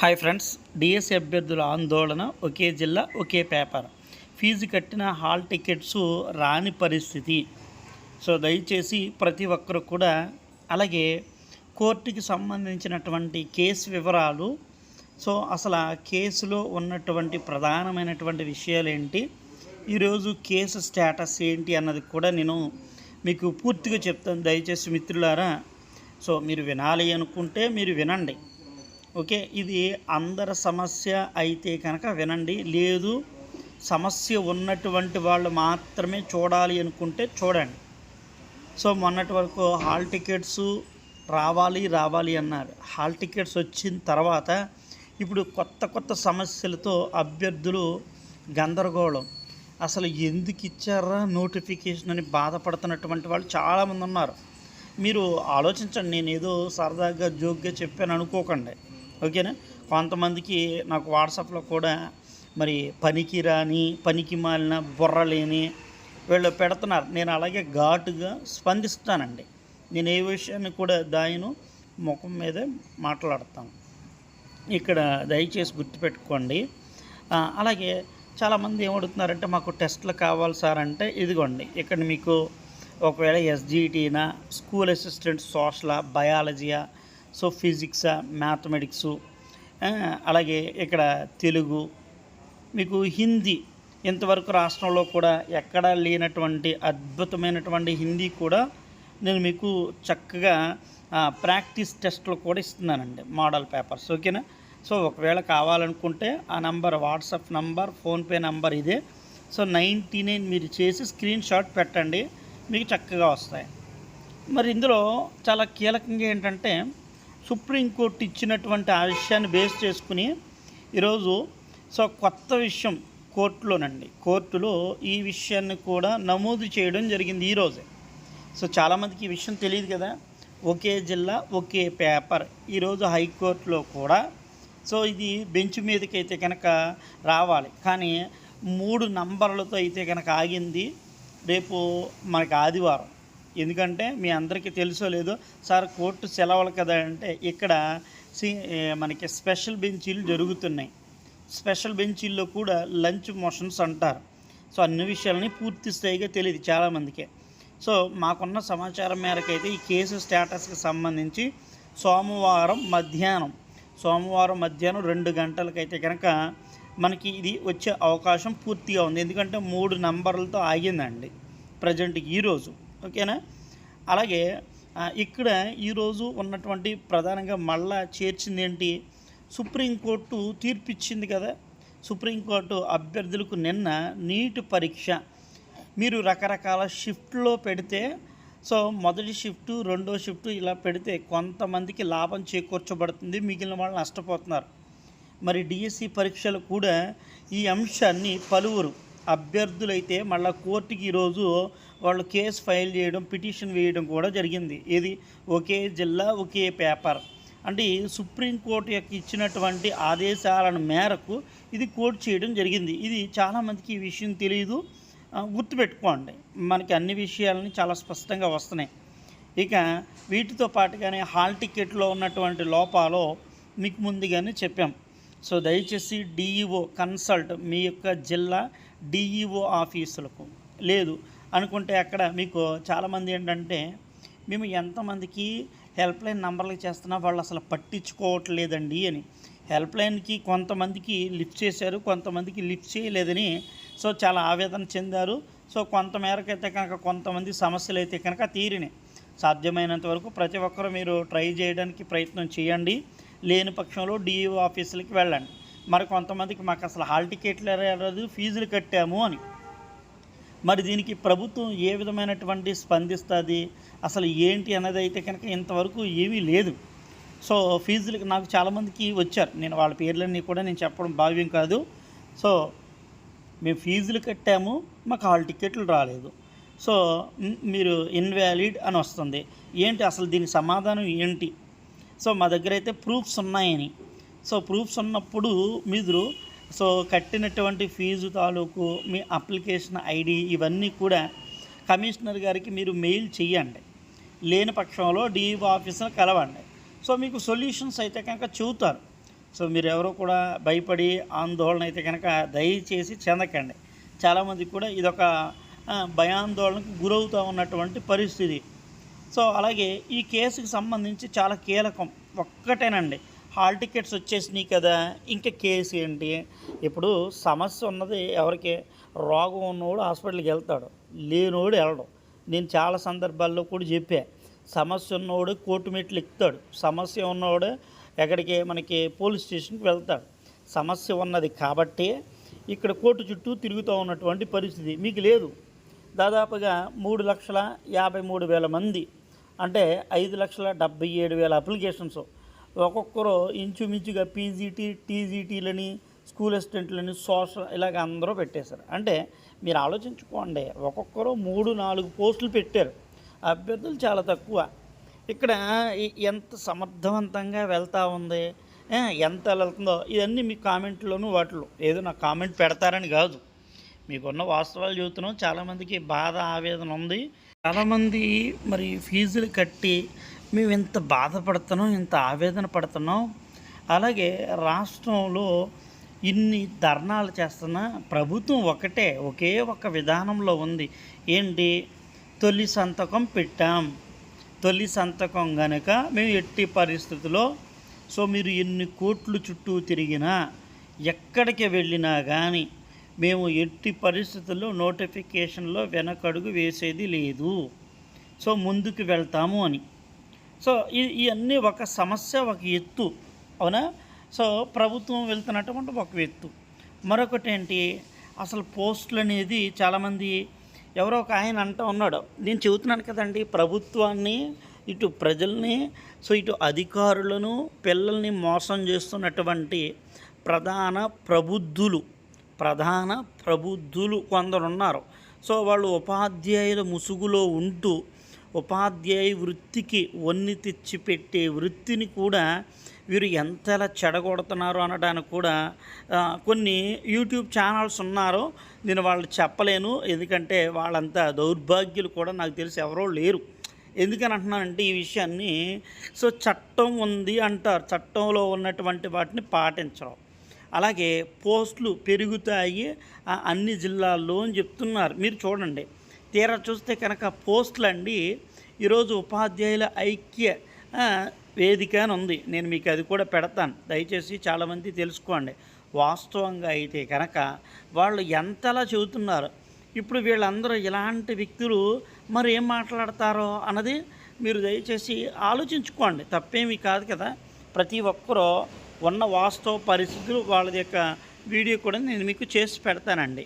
Hi friends DSC అభ్యర్థుల ఆందోళన ఒకే జిల్లా ఒకే పేపర్. ఫీజు కట్టిన హాల్ టికెట్స్ రాని పరిస్థితి. సో దయచేసి ప్రతి ఒక్కరు కూడా అలాగే కోర్టుకి సంబంధించినటువంటి కేసు వివరాలు సో అసలు ఆ కేసులో ఉన్నటువంటి ప్రధానమైనటువంటి విషయాలు ఏంటి ఈరోజు కేసు స్టేటస్ ఏంటి అన్నది కూడా నేను మీకు పూర్తిగా చెప్తాను. దయచేసి మిత్రులారా సో మీరు వినాలి అనుకుంటే మీరు వినండి. ఓకే ఇది అందరి సమస్య అయితే కనుక వినండి. లేదు సమస్య ఉన్నటువంటి వాళ్ళు మాత్రమే చూడాలి అనుకుంటే చూడండి. సో మొన్నటి వరకు హాల్ టికెట్స్ రావాలి రావాలి అన్నారు. హాల్ టికెట్స్ వచ్చిన తర్వాత ఇప్పుడు కొత్త కొత్త సమస్యలతో అభ్యర్థులు గందరగోళం. అసలు ఎందుకు ఇచ్చారా నోటిఫికేషన్ అని బాధపడుతున్నటువంటి వాళ్ళు చాలామంది ఉన్నారు. మీరు ఆలోచించండి నేను ఏదో సరదాగా జోక్గా చెప్పాను అనుకోకండి. ఓకేనా? కొంతమందికి నాకు వాట్సాప్లో కూడా మరి పనికి రాని పనికి మాలిన బుర్ర లేని వీళ్ళు పెడుతున్నారు. నేను అలాగే ఘాటుగా స్పందిస్తానండి. నేను ఏ విషయాన్ని కూడా దాయను ముఖం మీదే మాట్లాడతాను. ఇక్కడ దయచేసి గుర్తుపెట్టుకోండి. అలాగే చాలామంది ఏమడుగుతున్నారంటే మాకు టెస్ట్లు కావాలి సార్ అంటే ఇదిగోండి ఇక్కడ మీకు ఒకవేళ ఎస్జీటీనా స్కూల్ అసిస్టెంట్ సోషలా బయాలజీయా సో ఫిజిక్సా మ్యాథమెటిక్స్ అలాగే ఇక్కడ తెలుగు మీకు హిందీ ఇంతవరకు రాష్ట్రంలో కూడా ఎక్కడా లేనటువంటి అద్భుతమైనటువంటి హిందీ కూడా నేను మీకు చక్కగా ప్రాక్టీస్ టెస్ట్లు కూడా ఇస్తున్నానండి మోడల్ పేపర్స్ ఓకేనా? సో ఒకవేళ కావాలనుకుంటే ఆ number WhatsApp number PhonePe number ఇదే. సో నైంటీ నైన్ మీరు చేసి స్క్రీన్ షాట్ పెట్టండి మీకు చక్కగా వస్తాయి. మరి ఇందులో చాలా కీలకంగా ఏంటంటే సుప్రీంకోర్టు ఇచ్చినటువంటి ఆ విషయాన్ని బేస్ చేసుకుని ఈరోజు సో కొత్త విషయం కోర్టులోనండి. కోర్టులో ఈ విషయాన్ని కూడా నమోదు చేయడం జరిగింది ఈరోజే సో చాలామందికి ఈ విషయం తెలియదు కదా. ఒకే జిల్లా ఒకే పేపర్. ఈరోజు హైకోర్టులో కూడా సో ఇది బెంచ్ మీదకైతే అయితే కనుక రావాలి. కానీ మూడు నంబర్లతో అయితే కనుక ఆగింది. రేపు మనకి ఆదివారం. ఎందుకంటే మీ అందరికీ తెలుసో లేదో సార్ కోర్టు సెలవులు కదా అంటే ఇక్కడ సి మనకి స్పెషల్ బెంచీలు జరుగుతున్నాయి. స్పెషల్ బెంచీల్లో కూడా లంచ్ మోషన్స్ అంటారు. సో అన్ని విషయాలని పూర్తి స్థాయిగా తెలియదు చాలామందికే. సో మాకున్న సమాచారం మేరకు అయితే ఈ కేసు స్టేటస్కి సంబంధించి సోమవారం మధ్యాహ్నం సోమవారం మధ్యాహ్నం రెండు గంటలకైతే కనుక మనకి ఇది వచ్చే అవకాశం పూర్తిగా ఉంది. ఎందుకంటే మూడు నంబర్లతో ఆగిందండి. ప్రజెంట్ ఈరోజు ఓకేనా? అలాగే ఇక్కడ ఈరోజు ఉన్నటువంటి ప్రధానంగా మళ్ళా చేర్చింది ఏంటి? సుప్రీంకోర్టు తీర్పు ఇచ్చింది కదా? సుప్రీంకోర్టు అభ్యర్థులకు నిన్న నీట్ పరీక్ష. మీరు రకరకాల షిఫ్ట్లో పెడితే సో మొదటి షిఫ్ట్ రెండో షిఫ్ట్ ఇలా పెడితే కొంతమందికి లాభం చేకూర్చబడుతుంది మిగిలిన వాళ్ళు నష్టపోతున్నారు. మరి డిఎస్సి పరీక్షలు కూడా ఈ అంశాన్ని పలువురు అభ్యర్థులైతే మళ్ళీ కోర్టుకి ఈరోజు వాళ్ళు కేసు ఫైల్ చేయడం పిటిషన్ వేయడం కూడా జరిగింది. ఇది ఒకే జిల్లా ఒకే పేపర్. అంటే సుప్రీంకోర్టు యొక్క ఇచ్చినటువంటి ఆదేశాలను మేరకు ఇది కోర్టు చేయడం జరిగింది. ఇది చాలామందికి ఈ విషయం తెలియదు గుర్తుపెట్టుకోండి. మనకి అన్ని విషయాలని చాలా స్పష్టంగా వస్తున్నాయి. ఇక వీటితో పాటుగానే హాల్ టికెట్లో ఉన్నటువంటి లోపాలు మీకు ముందుగానే చెప్పాం. సో దయచేసి డిఈఓ కన్సల్ట్ మీ యొక్క జిల్లా డిఈఓ ఆఫీసులకు. లేదు అనుకుంటే అక్కడ మీకు చాలామంది ఏంటంటే మేము ఎంతమందికి హెల్ప్ లైన్ నంబర్లకు చేస్తున్నా వాళ్ళు అసలు పట్టించుకోవట్లేదండి అని. హెల్ప్ లైన్కి కొంతమందికి లిఫ్ట్ చేశారు కొంతమందికి లిఫ్ట్ చేయలేదని. సో చాలా ఆవేదన చెందారు. సో కొంత మేరకైతే అయితే కనుక కొంతమంది సమస్యలు అయితే కనుక తీరినాయి. సాధ్యమైనంత వరకు ప్రతి ఒక్కరూ మీరు ట్రై చేయడానికి ప్రయత్నం చేయండి. లేని పక్షంలో డిఈఓ ఆఫీసులకి వెళ్ళండి. మరి కొంతమందికి మాకు అసలు హాల్ టికెట్లు రాదు ఫీజులు కట్టాము అని. మరి దీనికి ప్రభుత్వం ఏ విధమైనటువంటి స్పందిస్తుంది? అసలు ఏంటి అన్నది అయితే కనుక ఇంతవరకు ఏమీ లేదు. సో ఫీజులకి నాకు చాలామందికి వచ్చారు. నేను వాళ్ళ పేర్లన్నీ కూడా నేను చెప్పడం భావ్యం కాదు. సో మేము ఫీజులు కట్టాము మాకు హాల్ టికెట్లు రాలేదు. సో మీరు ఇన్వాలిడ్ అని వస్తుంది. ఏంటి అసలు దీని సమాధానం ఏంటి? సో మా దగ్గర అయితే ప్రూఫ్స్ ఉన్నాయని. సో ప్రూఫ్స్ ఉన్నప్పుడు మీరు సో కట్టినటువంటి ఫీజు తాలూకు మీ అప్లికేషన్ ఐడి ఇవన్నీ కూడా కమిషనర్ గారికి మీరు మెయిల్ చేయండి లేని పక్షంలో డిఈఓ ఆఫీసర్ కలవండి. సో మీకు సొల్యూషన్స్ అయితే కనుక చెబుతారు. సో మీరు ఎవరు కూడా భయపడి ఆందోళన అయితే కనుక దయచేసి చెందకండి. చాలామంది కూడా ఇదొక భయాందోళనకు గురవుతూ ఉన్నటువంటి పరిస్థితి. సో అలాగే ఈ కేసుకి సంబంధించి చాలా కీలకం ఒక్కటేనండి. హాల్ టికెట్స్ వచ్చేసినాయి కదా ఇంకా కేసు ఏంటి? ఇప్పుడు సమస్య ఉన్నది ఎవరికి? రోగం ఉన్నవాడు హాస్పిటల్కి వెళ్తాడు లేనివాడు వెళ్ళడం. నేను చాలా సందర్భాల్లో కూడా చెప్పా సమస్య ఉన్నవాడు కోర్టు మెట్లు ఎక్కుతాడు. సమస్య ఉన్నవాడు ఎక్కడికి? మనకి పోలీస్ స్టేషన్కి వెళ్తాడు. సమస్య ఉన్నది కాబట్టి ఇక్కడ కోర్టు చుట్టూ తిరుగుతూ ఉన్నటువంటి పరిస్థితి. మీకు లేదు. దాదాపుగా మూడు లక్షల యాభై మూడు వేల మంది అంటే ఐదు లక్షల డెబ్బై ఏడు వేల అప్లికేషన్స్. ఒక్కొక్కరు ఇంచుమించుగా పీజీటీ టీజీటీలని స్కూల్ అసిస్టెంట్లని సోషల్ ఇలాగ అందరూ పెట్టేశారు. అంటే మీరు ఆలోచించుకోండి ఒక్కొక్కరు మూడు నాలుగు పోస్టులు పెట్టారు. అభ్యర్థులు చాలా తక్కువ. ఇక్కడ ఎంత సమర్థవంతంగా వెళ్తూ ఉంది ఎంత వెళ్తుందో ఇవన్నీ మీ కామెంట్లోనూ వాటిలో. ఏదో నా కామెంట్ పెడతారని కాదు. మీకున్న వాస్తవాలు చూస్తున్నాం చాలామందికి బాధ ఆవేదన ఉంది. చాలామంది మరి ఫీజులు కట్టి మేము ఇంత బాధపడుతున్నాం ఇంత ఆవేదన పడుతున్నాం. అలాగే రాష్ట్రంలో ఇన్ని ధర్నాలు చేస్తున్న ప్రభుత్వం ఒకటే ఒకే ఒక విధానంలో ఉంది. ఏంటి? తొలి సంతకం పెట్టాం. తొలి సంతకం గనక మేము ఎట్టి పరిస్థితుల్లో సో మీరు ఎన్ని కోట్లు చుట్టూ తిరిగినా ఎక్కడికి వెళ్ళినా కానీ మేము ఎట్టి పరిస్థితుల్లో నోటిఫికేషన్లో వెనకడుగు వేసేది లేదు. సో ముందుకు వెళ్తాము అని. సో ఇవన్నీ ఒక సమస్య ఒక ఎత్తు. అవునా? సో ప్రభుత్వం వెళ్తున్నటువంటి ఒక ఎత్తు. మరొకటి ఏంటి? అసలు పోస్టులు అనేది చాలామంది ఎవరో ఒక ఆయన అంటూ ఉన్నాడు. నేను చెబుతున్నాను కదండి ప్రభుత్వాన్ని ఇటు ప్రజల్ని సో ఇటు అధికారులను పిల్లల్ని మోసం చేస్తున్నటువంటి ప్రధాన ప్రబుద్ధులు. ప్రధాన ప్రబుద్ధులు కొందరు ఉన్నారు సో వాళ్ళు ఉపాధ్యాయుల ముసుగులో ఉంటూ ఉపాధ్యాయ వృత్తికి వన్ని తెచ్చిపెట్టే వృత్తిని కూడా వీరు ఎంతలా చెడగొడుతున్నారు అనడానికి కూడా కొన్ని యూట్యూబ్ ఛానల్స్ ఉన్నారో. నేను వాళ్ళు చెప్పలేను. ఎందుకంటే వాళ్ళంతా దౌర్భాగ్యులు కూడా నాకు తెలిసి ఎవరో లేరు. ఎందుకని అంటున్నానంటే ఈ విషయాన్ని సో చట్టం ఉంది అంటారు. చట్టంలో ఉన్నటువంటి వాటిని పాటించడం. అలాగే పోస్టులు పెరుగుతాయి ఆ, అన్ని జిల్లాల్లో అని చెప్తున్నారు. మీరు చూడండి. తీరా చూస్తే కనుక పోస్టులు అండి ఈరోజు ఉపాధ్యాయుల ఐక్య వేదిక అని ఉంది. నేను మీకు అది కూడా పెడతాను. దయచేసి చాలామంది తెలుసుకోండి. వాస్తవంగా అయితే కనుక వాళ్ళు ఎంతలా చెబుతున్నారు. ఇప్పుడు వీళ్ళందరూ ఇలాంటి వ్యక్తులు మరి ఏం మాట్లాడతారో అన్నది మీరు దయచేసి ఆలోచించుకోండి. తప్పేమీ కాదు కదా. ప్రతి ఒక్కరూ ఉన్న వాస్తవ పరిస్థితులు వాళ్ళ యొక్క వీడియో కూడా నేను మీకు చేసి పెడతానండి.